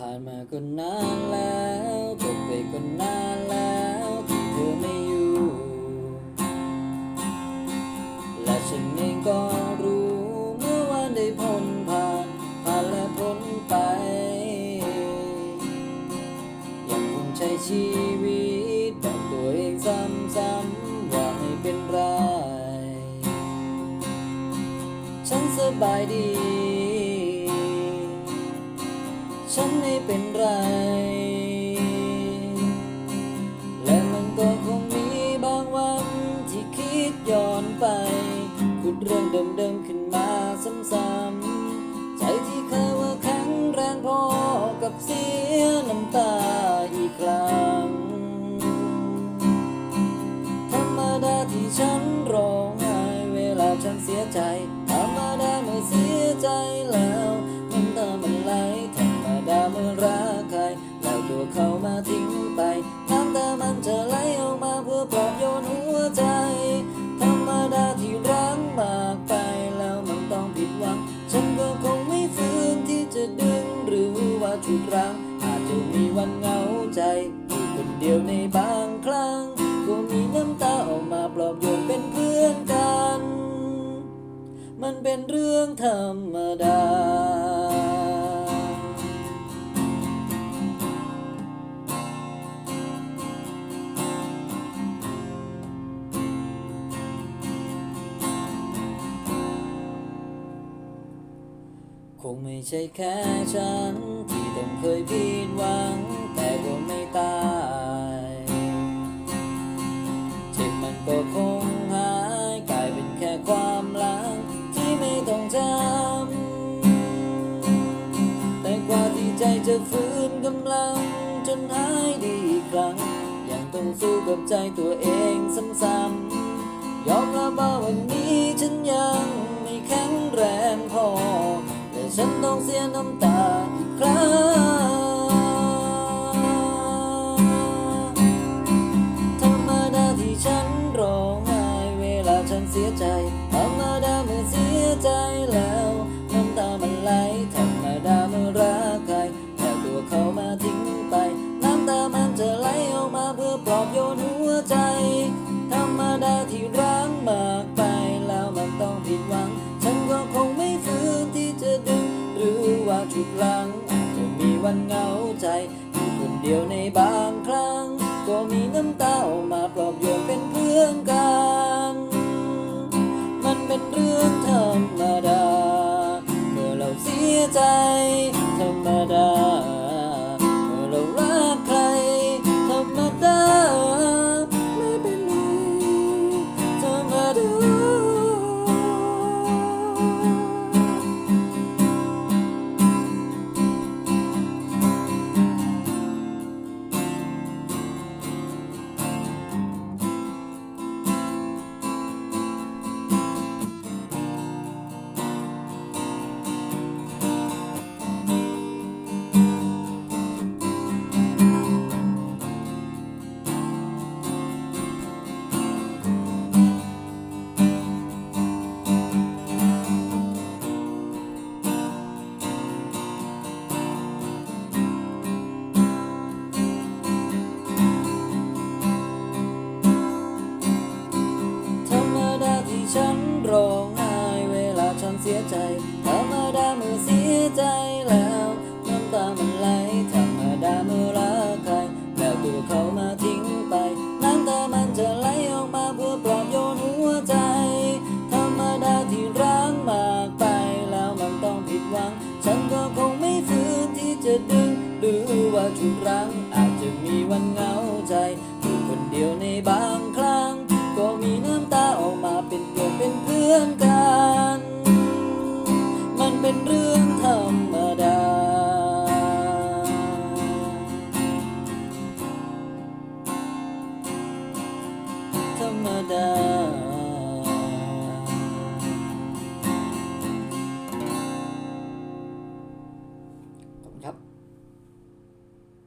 ผ่านมาก็นานแล้วจบไปก็นานแล้วที่เธอไม่อยู่ และฉันเองก็รู้เมื่อวันได้พ้นผ่านผ่านและพ้นไป ยังคงใช้ชีวิตบอกตัวเองซ้ำๆว่าไม่เป็นไร ฉันสบายดี ฉันไม่เป็นไร และมันก็คงมีบางวันที่คิดย้อนไป ขุดเรื่องเดิมๆขึ้นมาซ้ำๆใจที่เคยว่าแข็งแรงพอกับเสียน้ำตาอีกครั้ง ธรรมดาที่ฉันร้องไห้เวลาฉันเสียใจ ใจ ธรรมดาที่รักมากไปแล้วมันต้องผิดหวัง ฉันก็คงไม่ฝืนที่จะดึงหรือว่าฉุดรั้งอาจจะมีวันเหงาใจอยู่คนเดียวในบางครั้งก็มีน้ำตาออกมาปลอบโยนเป็นเพื่อนกัน มันเป็นเรื่องธรรมดา งไม่ใช่แค่ฉัน ที่ต้องเคยผิดหวัง แต่ก็ไม่ตายเจ็บมันก็คงหายกลายเป็นแค่ความหลัง ที่ไม่ต้องจำแต่กว่าที่ใจจะฟื้นกำลัง จนหายดีอีกครั้ง ยังต้องสู้กับใจตัวเองซ้ำๆยอมรับว่าวันนี้ เสียน้ำตาอีกครั้งธรรมดาที่ฉันร้องไห้เวลาฉันเสียใจธรรมดาเมื่อเสียใจแล้วน้ำตามันไหลธรรมดาเมื่อรักใครแต่ตัวเขามาทิ้งไป น้ำตามันจะไหลออกมาเพื่อปลอบโยนหัวใจ ธรรมดาที่รักมากไปแล้วมันต้องผิดหวังาทุกครั้งอาจจะมีวันเหงาใจอยู่คนเดียวในบางครั้ง ก็มีน้ำตาออกมาปลอบโยนเป็นเพื่อนกัน ฉันร้องไห้เวลาฉันเสียใจธรรมดาเมื่อเสียใจแล้วน้ำตามันไหลธรรมดาเมื่อรักใครแล้วตัวเขามาทิ้งไป น้ำตามันจะไหลออกมาเพื่อปลอบโยนหัวใจ ธรรมดาที่รักมากไปแล้วมันต้องผิดหวัง ฉันก็คงไม่ฝืนที่จะดึง หรือว่าฉุดรั้งอาจจะมีวันเหงาใจ